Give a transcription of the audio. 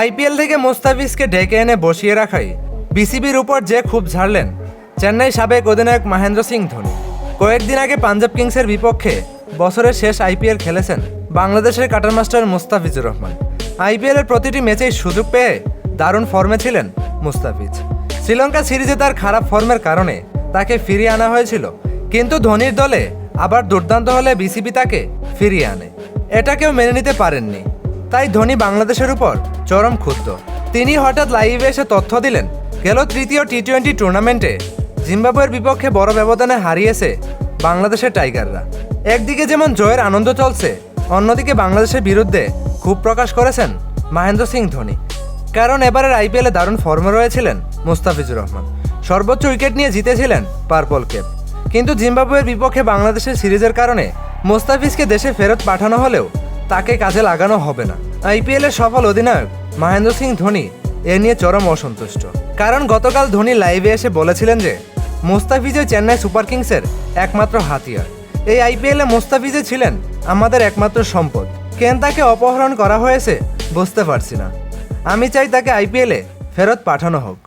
IPL থেকে মোস্তাফিজকে ডেকে এনে বসিয়ে রাখাই বিসিবির উপর যে খুব ঝাড়লেন চেন্নাই সাবেক অধিনায়ক মহেন্দ্র সিং ধোনি। কয়েকদিন আগে পাঞ্জাব কিংসের বিপক্ষে বছরের শেষ আইপিএল খেলেছেন বাংলাদেশের কাটার মাস্টার মুস্তাফিজুর রহমান। আইপিএলের প্রতিটি ম্যাচেই সুযোগ পেয়ে দারুণ ফর্মে ছিলেন মুস্তাফিজ। শ্রীলঙ্কা সিরিজে তার খারাপ ফর্মের কারণে তাকে ফিরিয়ে আনা হয়েছিল, কিন্তু ধোনির দলে আবার দুর্দান্ত হলে বিসিবি তাকে ফিরিয়ে আনে। এটা কেউ মেনে নিতে পারেননি। তাই ধোনি বাংলাদেশের উপর চরম ক্ষুব্ধ। তিনি হঠাৎ লাইভে এসে তথ্য দিলেন, গেল তৃতীয় টি টোয়েন্টি টুর্নামেন্টে জিম্বাবুয়ের বিপক্ষে বড় ব্যবধানে হারিয়েছে বাংলাদেশের টাইগাররা। একদিকে যেমন জয়ের আনন্দ চলছে, অন্যদিকে বাংলাদেশের বিরুদ্ধে ক্ষোভ প্রকাশ করেছেন মহেন্দ্র সিং ধোনি। কারণ এবারের আইপিএলে দারুণ ফর্মে রয়েছিলেন মুস্তাফিজুর রহমান। সর্বোচ্চ উইকেট নিয়ে জিতেছিলেন পার্পল ক্যাপ কিন্তু জিম্বাবুয়ের বিপক্ষে বাংলাদেশের সিরিজের কারণে মোস্তাফিজকে দেশে ফেরত পাঠানো হলেও তাকে কাজে লাগানো হবে না। আইপিএলের সফল অধিনায়ক মহেন্দ্র সিং ধোনি এ নিয়ে চরম অসন্তুষ্ট। কারণ গতকাল ধোনি লাইভে এসে বলেছিলেন যে মোস্তাফিজে চেন্নাই সুপার কিংসের একমাত্র হাতিয়ার। এই আইপিএলে মোস্তাফিজে ছিলেন আমাদের একমাত্র সম্পদ। কেন তাকে অপহরণ করা হয়েছে বুঝতে পারছি না। আমি চাই তাকে আইপিএলে ফেরত পাঠানো হোক।